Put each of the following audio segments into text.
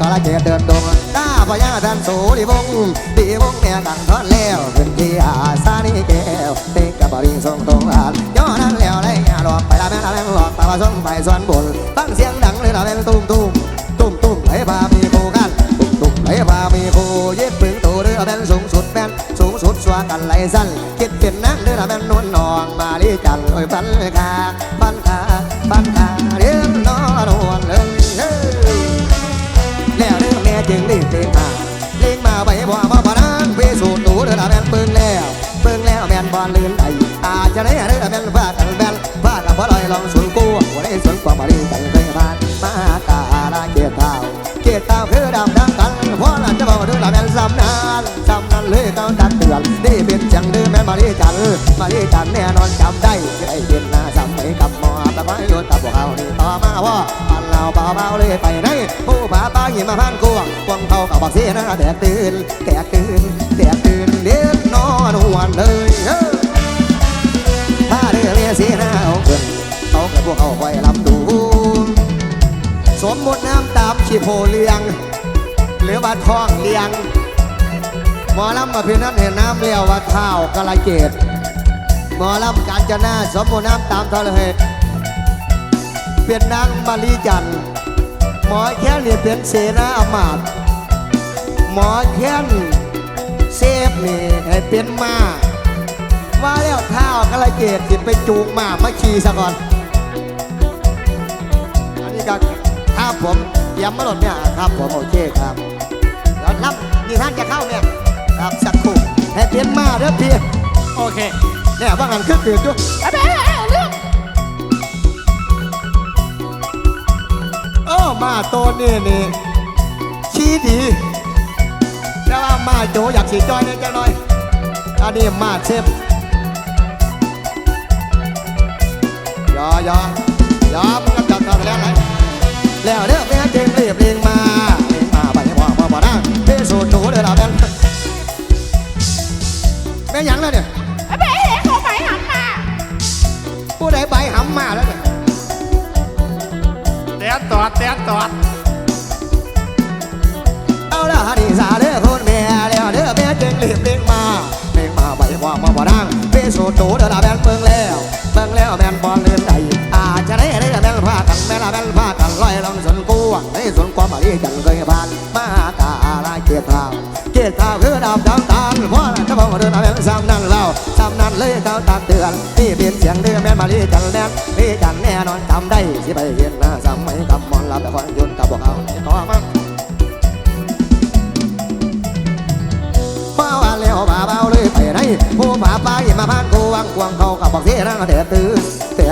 กาลเกตเดินดงก้าพญาท่านโสดีวงดีวงเนี่ยดังทอดแล้วขึ้นที่อาสานีแก้วเต็กกับบริงทรงตรงอ่านย้อนนั้นแล้วเลยหลอกไปละแม่ละแม่หลอกตาว่าส่งไปสวนบุญฟังเสียงดังเลยละแม่ตุ้มตุ้มตุ้มตุ้มไหลพามีคู่กันตุ้มตุ้มไหลพามีคู่ยึดปึงตัวเรือแม่นสูงสุดแม่นสูงสุดสวากันไหลสั้นคิดเป็นนักเรือแม่นนวลนองมาลีจันโอ้ยพันคา ลีจันมาลีจันแน่นอนจำได้ได้เห็นหน้าซ้ำไปกับหมอแต่ไม่ยศตาพวกเขานี่ต่อมาว่าอันเราเบาๆเลยไปไหนผู้ผาป้าหิมะพันกวงกวงเขากับบอกเสียนะแตกตื่นแตกตื่นแตกตื่นเด็กนอนหวนเลยเออถ้าเรือเมียเสียหน้าเอาเกินเขากับพวกเขาไว้ลำดูสมมุติน้ำตามชีโพเลียง หรือว่าท้องเลียง หมอลำมาเพียงนั้นเห็นน้ำเลี้ยวว่าเท้ากระเกตหมอลำกาญจนาสมุน้ำตามทะเลเป็นนางมารีจันหมอแค้นเนี่ยเป็นเสนาอมาตหมอแค้นเซฟนี่ให้เป็นมาว่าแล้วเท้ากระเกตสิไปจูงมามาขี่ซะก่อนอันนี้ก็ครับผมเตรียมมาหลดเนี่ยครับผมโอเคครับเดี๋ยวรับนี่ท่านจะเข้าเนี่ย ครับสักครู่ให้เปลี่ยนมาเด้อพี่โอเคเนี่ยว่างันคึกคืนจุ๊ไอ้แม่เอาเรื่องโอ้มาโตนี่นี่ชี้ดีแต่ว่ามาโจอยากสีจอยเนี่ยจังหน่อยอันนี้มาเชฟยอยอยอมกับจับทำแล้วไหนแล้วเด้อแม่เจงรีบเรียงมาเรียงมาไปให้พ่อพ่อพ่อนะเพ่สูตรหนูเด้อเราแม่นแม่หยังแล้วเนี่ยไอ้แม่เห็นเขาไปหันมาผู้ใดใบหำมาแล้วเนี่ยเตี้ยตอดเตี้ยตอดเอาละฮันนี่สาเด้อคนแม่แล้วเด้อแม่เจงรีบเรียงมาเรียงมาไปให้พ่อพ่อพ่อนะเพ่สูตรหนูเด้อเราแม่นเบิ่งแล้วเบิ่งแล้วแม่นบอลเลื่อนใดอาจจะได้ได้แม่นพากันแม่ละแม่นพากันลอยลำสนกวงในสนความหมายจังเคยผ่านมากาลาเกียรติทางเกียรติทางคือดาวดำตาลเพราะจะบอกเดินเอาแม่นซ้ำนั่นเราซ้ำนั่นเลยเขาตักเตือนนี่เป็นเสียงเดือแม่นมาลีจันแน่นลีจันแน่นอนจำได้สิไปเห็นหน้าซ้ำไม่กับมอนลับแต่คอยยนต์กับพวกเขาต่อมามาว่าแล้วมาเบาเลยไปไหนผู้มาไปมาพานกูวังกวางเขากับบอกเสียนะเดือดตื่นเดือ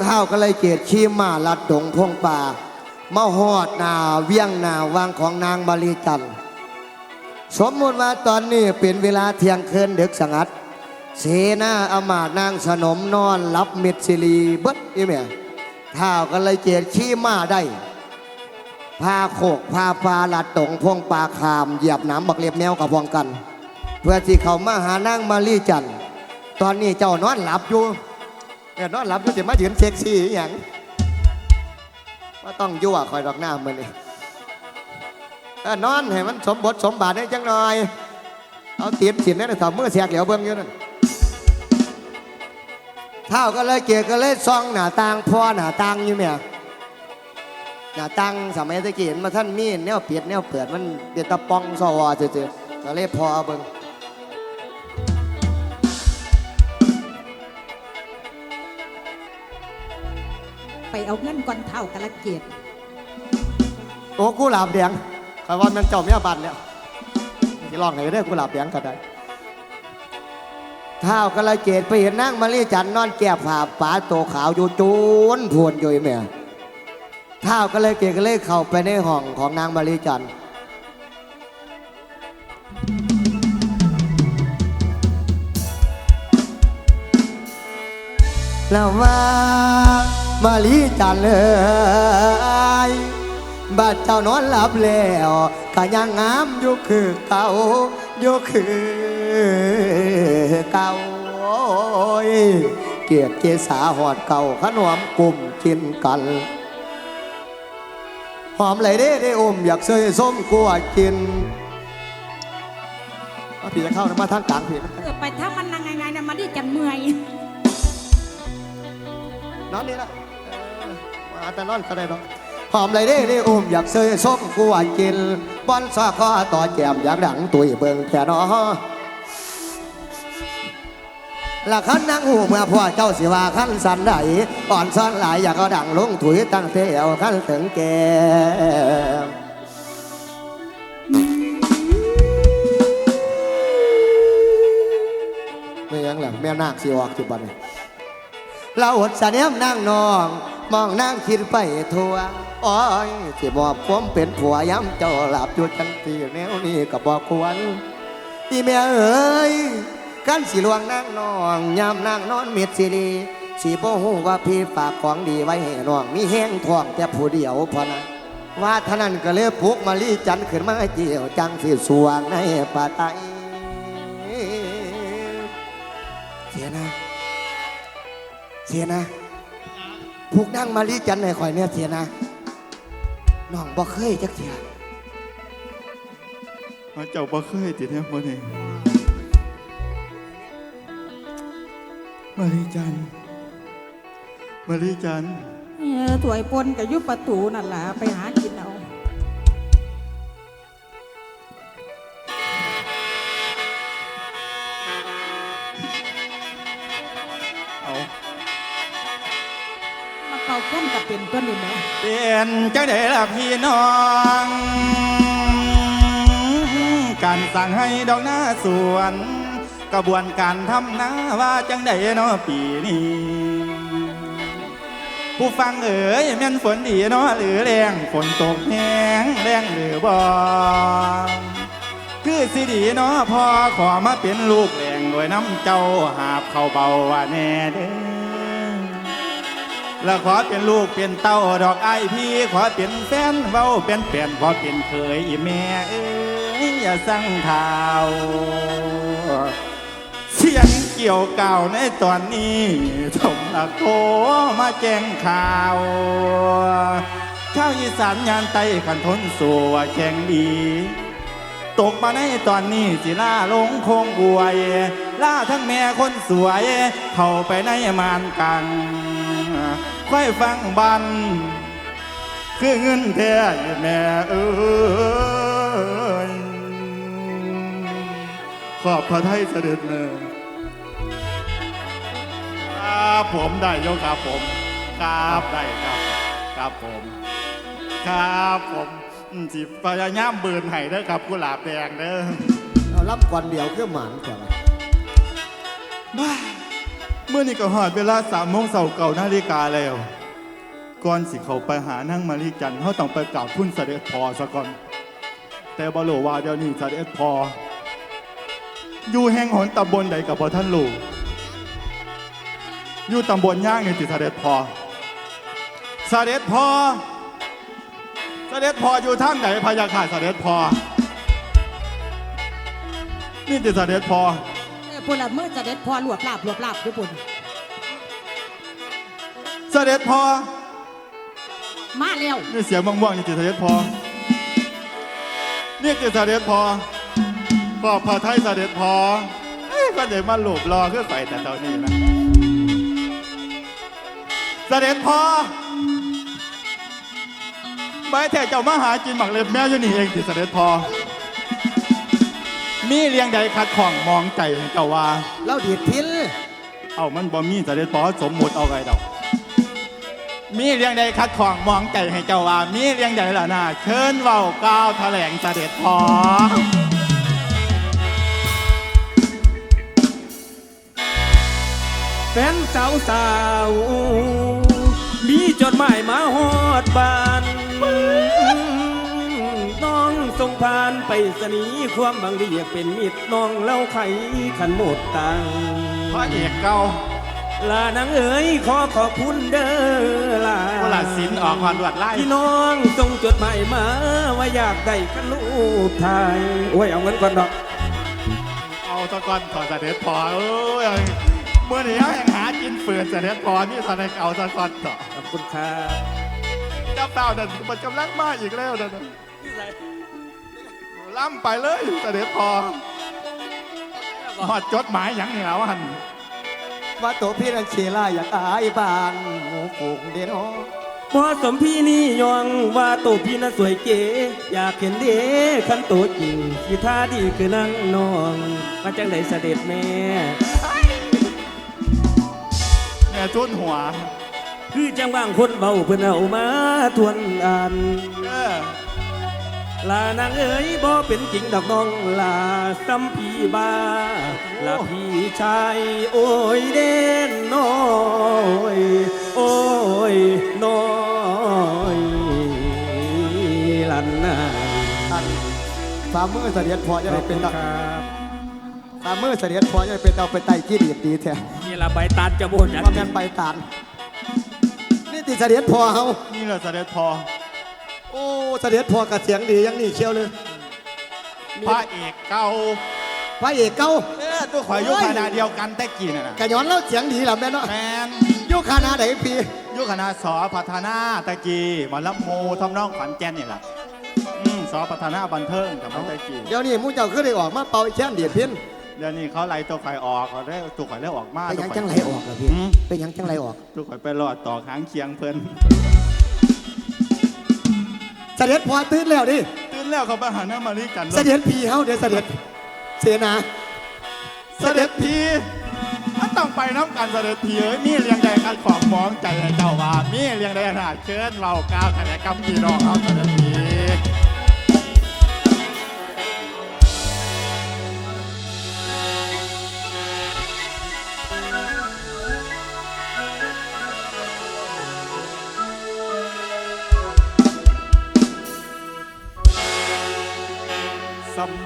เท่าก็เลยเกียรชีมาลัดดงพงป่ามาหอดนาเวียงนาวางของนางมารีจันทร์สมมุติว่าตอนนี้เป็นเวลาเที่ยงคืนดึกสงัด เสนาอำมาตนางสนมนอนรับมิดซิลีเบิดนี่แม่ท้าวก็เลยเจียดชี้มาได้พาโคกพาปลาลัดตงพวงปลาคามเหยียบหน้ำบักเรียบแนวกับพวงกัน เพื่อที่เขามาหานางมารีจันทร์ตอนนี้เจ้านอนหลับอยู่ เออนอนหลับอยู่จะมายืนเซ็กซี่อหย่างว่าต้องยั่วคอยดอกหน้ามันนี่เออนอนให้มันสมบทสมบาทได้จังหน่อย เอาเตียนสินนั่นนะถอดมือเสียกเหลียวเบิ้งอยู่นั่นเท่าก็เลยเกียก็เลยซองหน้าต่างพ่อหน้าต่างอยู่เนี่ยหน้าต่างสมัยตะกี้เห็นมาท่านมีแนวเปียดแนวเปิดมันเดียดตะปองสวเจอๆก็เลยพอเบิ้ง เอาเงินก่อนเท่ากระเกียดโอ้กูหลาบแดงคอยว่ามันเจ้าเมียบันเนี่ยจะลองไหนก็ได้กูหลาบแดงก็ได้เท้ากระเกตไปเห็นนั่งมาลีจันนอนแก้ผ้าป๋าโตขาวอยู่จูนพวนอยู่ไอ้แม่เท้าวกระเกตก็เลยเข้าไปในห้องของนางมาลีจันทร์แล้วว่า มาลีจันทร์เลยบาดเจ้านอนหลับแล้วก็ยังงามอยู่คือเก่าอยู่คือเก่าโอ้ยเกียรติเกษาหอดเก่าขนมกลุ่มกินกันหอมเลยเด้ได้อมอยากเซยส้มกลัวกินเอาพี่จะเข้านะมาทางกลางพี่เออไปถ้ามันยังไงไงนะมาดิจันเมื่อยนอนนี่ละเออมา แต่นอนก็ได้หรอกหอมเลยเด้ได้อมอยากเซยส้มกลัวกินบอนซาคอต่อแจมอยากดังตุยเบิ่งแค่นอละคันนั่งหูเมื่อพ่อเจ้าสิว่าขั้นสันไหนอ่อนซ้อนหลายอยากเอาดังลงถุยตั้งเที่ยวขั้นถึงแก่ไม่ยังแหละแม่นาคสิออกจุบันนี้เราอดสะเนียมนั่งนอง มองนั่งคิดไปทั่วอ้อยสิบอกผมเป็นผัวย้ำเจ้าหลับอยู่จังทีแนวนี้ก็บอกควรอีแม่เอ้ยกันสิลวงนั่งนองยามนั่งนอนเม็ดสิรีสิบ่ฮู้ว่าพี่ฝากของดีไว้ให้น้อง มีแห้งท้องแต่ผู้เดียวพอนะว่าท่านั้นก็เลยปลุกมาลีจันขึ้นมาเจียวจังสิสวงในป่าไตเสียนะ เสียนะ พวกนั่งมาลีจันในข่อยเนี่ยเสียนะน้องบ่เคยจักเสียเอาเจ้าบ่เคยติดเนี่ยบ่นี่มารีจันทร์มารีจันทร์เออถวยปนกับยุบประตูนั่นล่ะไปหากินเอาเอา เป่าแค้นกับเป็นตัวนี้แหม่เป็นจังไดล่ะพี่น้อง การสั่งให้ดอกหน้าสวนกระบวนการทำนาว่าจังไดเนาะปีนี้ ผู้ฟังเอ๋ยแม่นฝนดีเนาะหรือแรงฝนตกแห้งแรงหรือบ่คือสิดีเนาะพอขอมาเป็นลูกแรงโดยน้ำเจ้าหาบเข้าเบาว่าแน่เด้อ แล้วขอเป็นลูกเป็นเต้าดอกไอพี่ขอเป็นแฟนเว้าเป็นแฟนขอเป็นเคยอีแม่เอ้ยอย่าสั่งข่าวเสียงเกี่ยวเก่าในตอนนี้ชมละโกมาแจ้งข่าวชาวอีสานยานไต้ขันทนสู่ว่าแข่งดีตกมาในตอนนี้สิล่าลงคงอวย ล่าทั้งแม่คนสวย เข้าไปในมานกัง ค่อยฟังบัน คือเงินแท้แม่เอ้ยขอบพระไทยเสด็จแม่ครับผมได้โยครับผมครับได้ครับครับผม ครับผมสิพยายามเบิร์นให้เด้อครับกุหลาบแดงเด้อเอารับก่อนเดียวคือหมันก่อนบ้า เมื่อนี้ก็หอดเวลาสามโมงเสาเก่านาฬิกาแล้ว ก่อนสิเขาไปหานั่งมารีจันเขาต้องไปกราบพุ่นเสด็จพอซะก่อน แต่บโลว่าเดี๋ยวนี้เสด็จพอ อยู่แห่งหนตำบลใดกับพอท่านลูกอยู่ตำบลย่างนี่ติเสด็จพอ เสด็จพอ เสด็จพออยู่ท่านไหนพยาขาเสด็จพอ นี่ติเสด็จพอ เออปุ่นละเมื่อจะเด็ดพอหลวบลาบหลวบลาบอยู่ปุ่น ด็จพอมาแล้วนี่เสียงว่างๆนี่ติเสด็จพอนี่ติเสด็จพอขอบพระไทยเสด็จพอเอ้ยก็เดี๋ยวมาหลบรอเพื่อไปแต่ตอนนี้นะเสด็จพอใบแท้เจ้ามาหากินหมักเล็บแม่อยู่นี่เองติเสด็จพอมีเรียงใดขัดของมองใจให้เจ้าว่า เราดีดพิน เอามันบ่มีเสด็จพอสมมุติเอาไงดอก มีเรียงใดคัดของมองใจให้เจ้าว่า มีเรียงใดล่ะนะเชิญเว้าก้าวแถลงเสด็จพอแฟนสาวสาวมีจดหมายมาฮอดบ้านน้องส่งผ่านไปสนีความบางเรียกเป็นมิตรน้องเล่าไขขันหมดตังพระเอกเก่า ลานางเอ๋ยขอขอบคุณเด้อลาเวลาสินออกก่อนลวดไล่พี่น้องส่งจดหมายมาว่าอยากได้กันลูกไทยโอ้ยเอาเงินก่อนดอก เอาตะกอนขอเสด็จพอเอ้ยเมื่อนี้เขายังหากินเฟือนเสด็จพอนี่แสดงเอาตะกอนต่อขอบคุณครับเจ้าเต่านั่นมันกำลังมาอีกแล้วนั่นน่ะล่ำไปเลยเสด็จพอหอดจดหมายอย่างนี้แล้วหัน ว่าตัวพี่นันเชล่าอยากอายบ้านหมูฝูงเดนอพอสมพี่นี่ยองว่าตัวพี่น่ะสวยเก๋อยากเห็นเด้ขันตัวจริงสิท่าดีคือนั่งนองมาจังไดเสด็จแม่แม่จุนหัว คือจังบางคนเบาเพิ่นเอามาทวนอ่านเออ ลานางเอ๋ยบ่เป็นจริงดอกน้องลาซ้ำพี่บ้าลาพี่ชายโอ้ยเด่นน้อยโอ้ยน้อยลันนาอันฝ่ามือเสด็จพอจะได้เป็นดอกบฝ่ามือเสด็จพอจะได้เป็นเอาไปไต่ขี้ดีดีแท้นี่ละใบตาลจะโบนจันว่าแม่นไปตานนี่ติเสด็จพอเฮานี่แหละเสด็จพอ โอ้เสด็จพอกับเสียงดีอยังนี่เชียวเลยพระเอกเก่าพระเอกเก่าเออตัวข่อยอยุคคณะเดียวกันแต่กี่น่ะนะกะย้อนเล่าเสียงดีล่ะแม่เนาะแมนอยู่คณะไหนพี่ยุคคณะสอพัฒนาตะกี้หมอลำโมทำนองขวัญแก่นนี่แหละอืมสอพัฒนาบันเทิงกับตะกี้เดี๋ยวนี้หมูเจ้าคือได้ออกมาเป่าแค้นเดียดเพี้ยนเดี๋ยวนี้เขาไล่ตัวข่อยออกเขาได้ตัวข่อยได้ออกมาเป็นหยังตัวข่จัอยงไรออกล่ะพี่อืมเป็นหยังจังไรออกตัวข่อยไปรอดต่อหางเคียงเพิ่น เสด็จพอตื่นแล้วดิตื่นแล้วเขาไปหาหน้ามารีกันเสด็จพี่เฮาเดี๋ยวเสด็จเสนาเสด็จพีมันต้องไปน้ำกันเสด็จพีเอ้ยมีเรียงใดกันของมองใจให้เจ้าว่ามีเรียงใดขนาดเชิญเราก้าวคะแนนกับพี่น้องเขาเสด็จ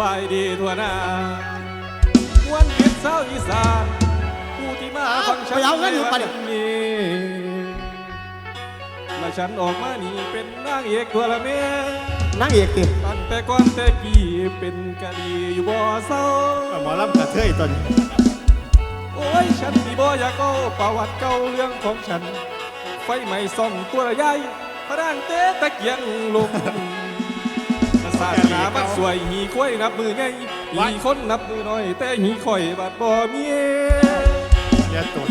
บายดีทั่วหน้าวันเพ็ญเศร้าอีสานผู้ที่มาฟังฉันไปเอาเงินอยู่ปะเนี่ยนี้และฉันออกมานี่เป็นนางเอกตัวละแม่นางเอกติตั้งแต่ก่อนแต่กี้เป็นกะดีอยู่บ่เศร้าหมอลำกระเทยตอนนี้โอ้ยฉันที่บ่อยากเอาประวัติเก่าเรื่องของฉัน ไฟไหม้ซ่อมตัวละใหญ่พระร่างเตะตะเกียงลม ศาสนามันสวยหีค้อยนับมือไงหีคนนับมือน้อย แต่หีข่อยบาดบ่มีเรียนตุน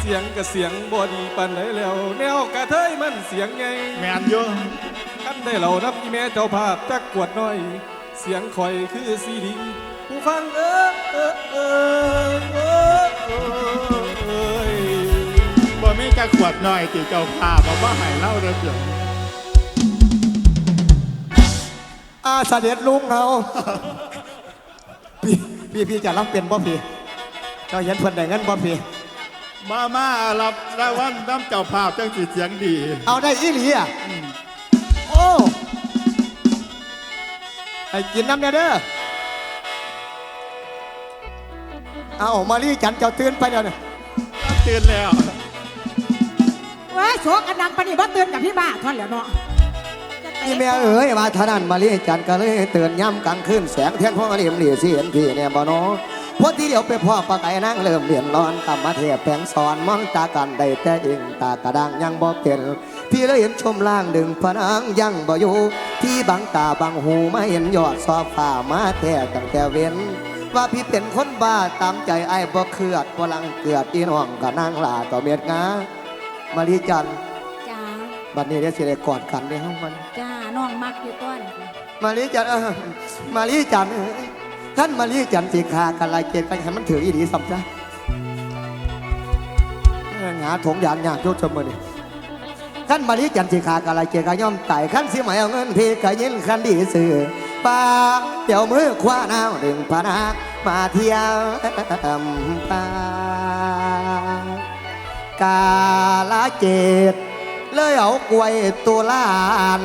เสียงกับเสียงบ่ดีปานไหนแล้ว แนวกระเทยมันเสียงไงแมนอยูคันได้เรานับอีแม่เจ้าภาพจักกวดน้อย เสียงข่อยคือซีดีผู้ฟังเออเออเออเออเออเอยบ่มีจะขวดน่อยตีเจ้าภาพบอกว่าให้เล่าเรื่อง อาเสด็จลุงเฮาพี่พี่พี่จะรับเป็นบ่พี่เจ้าเห็นเพิ่นได้เงินบ่พี่ มามารับรางวัลน้ำเจ้าภาพจังสีเสียงดี เอาได้อีหลีอะโอ้ให้กินน้ำเนี่ยเด้อเอามารีจันเจ้าตื่นไปเดี๋ยวนี้ตื่นแล้วว้ายโชกันดังปานนี่บ่ตื่นกับพี่บ้าทอนแล้วเนาะ นี่แม่เอ๋ยมาท่านั้นมารีจันก็เลยเตื่นย่ำกลางคืนแสงเทียนพ่อเรียมเหลี่ยสิเห็นพี่เนี่ยบ่เนาะพอที่เดียวไปพ่อปลาไก่นั่งเริ่มเรียนร้อนกลับมาเทพแผงสอนมองตากันได้แต่เองตากระดังยังบ่เป็นพี่เลยเห็นชมล่างดึงพนังยังบ่อยู่ที่บังตาบังหูมาเห็นยอดซอฟ้ามาแท้ตั้งแต่เว้นว่าพี่เป็นคนบ้าตามใจไอ้บ่เคลือดบ่ลังเกือดอีน้องก็นั่งลาต่อเม็ดงามารีจันจ้า บัดนี้เดี๋ยวสิได้กอดกันในห้องมันจ้าน้องมักอยู่ต้นมาลีจันเออมาลีจันเอ้ยท่านมาลีจันสิขากันลายเกณฑ์กันให้มันถืออีดีสัมจ้ะเออหาถงยานยากโยชมมือนี่ท่านมาลีจันสิขากันลายเกณฑ์กันย่อมไต่ขั้นสิหมายเอาเงินพี่ก็ยินคันดีสื่อป้าเดี๋ยวมือคว้าน้ำดึงพานามาเที่ยวป้ากาลเจด เลยเอากล้วยตัวล้าน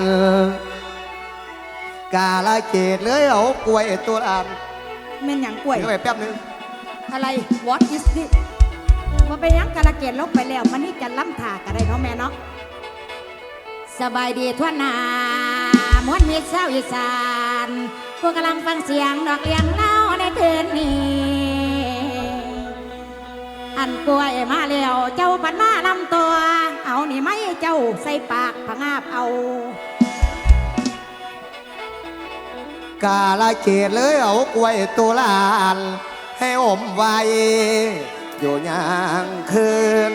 กาลเกตเลยเอากล้วยตัวอ่านแม่นหยังกล้วยเดี๋ยวไปแป๊บนึงอะไร what is this ว่าไปหยังกะละเกดลงไปแล้วมันนี่จะล้ำถากันได้เนาะแม่เนาะสบายดีทั่วหนามวนมิตรเศร้าวอีสานพวกกำลังฟังเสียงดอกเลี้ยงเล่าในคืนนี้ อันกล้วยมาแล้วเจ้าปันมานำตัว เอานี่ไหมเจ้าใส่ปากผงาบเอา กาลเกตเลยเอากล้วยตัวลานให้อมไว้อยู่ยางคืน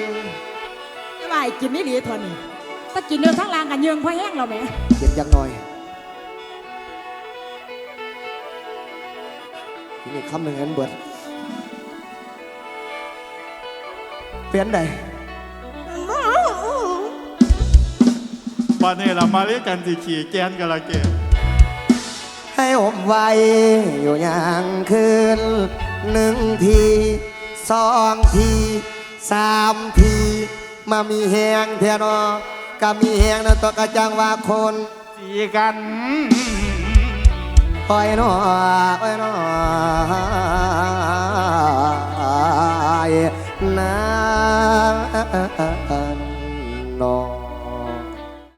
ไม่ไหวกินนี่หลีทนนี่ถ้ากินเนื้อทั้งรางกันยืงพอแห้งเราไหมกินยังหน่อยทีนี่คำหนึ่งเงินเบิด ปลี่ยนใดวันนี้เรามาเรียกกันสิขี่แกนกันละเกดให้อมไว้อยู่ยางคืนหนึ่งทีสองทีสามที มามีแหงเทียนอก็มีแหงนะตัวกระจังว่าคนจีกันปล่อยหนอปล่อยหนอ นะนอ